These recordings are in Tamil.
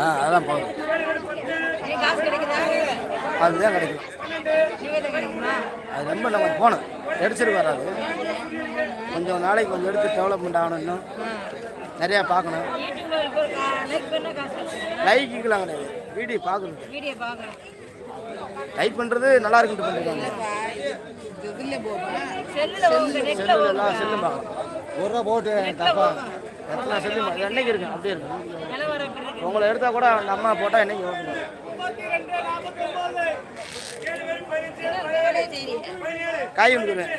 ஆ அதெல்லாம் போதும். அதுதான் கிடைக்கும். அது ரொம்ப நம்ம போகணும் எடுத்துட்டு வராது. கொஞ்சம் நாளைக்கு கொஞ்சம் எடுத்து டெவலப்மெண்ட் ஆகணும் இன்னும். நிறையா பார்க்கணும். லைக்குலாம் கிடையாது. வீடியோ பார்க்கணும். லைக் பண்ணுறது நல்லா இருக்குன்ட்டு பண்ணிருக்காங்க. செல்லு பார்க்கணும். ஒரு ரூபா போட்டு தப்பா. எத்தனை செல்லு என்னைக்கு இருக்கு? அப்படியே இருக்கு. உங்களை எடுத்தால் கூட அந்த அம்மா போட்டால் என்னைக்கு ஓட்டணும் காய் வந்துடுவேன்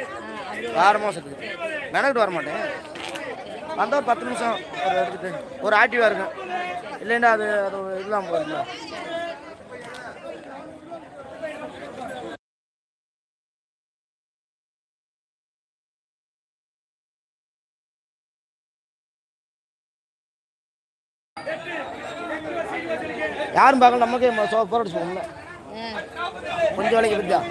வாரமாக சொல்லு மெனக்கிட்டு வர மாட்டேன் வந்தால் பத்து நிமிஷம் ஒரு எடுத்துட்டு ஒரு ஆக்டிவாக இருக்கும். இல்லைன்னா அது அது ஒரு இதெல்லாம் போயிருந்தா யாரும் பார்க்கல நமக்கே போராட்டு போகணும்ல கொஞ்சம் வேலைக்கு இருந்தா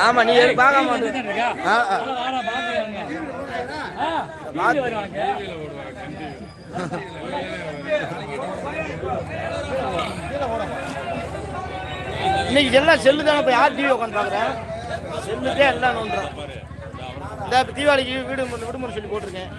ஆமா நீ எதுவும் பார்க்க மாட்டேன் இன்னைக்கு எல்லாம் செல்லு தானே இப்போ யார் டிவி உட்காந்து பார்க்குறேன் செல்லுக்கே எல்லாம் நோண்டுறேன் இந்த தீபாவளிக்கு வீடு விடுமுறை சொல்லி போட்டிருக்கேன்.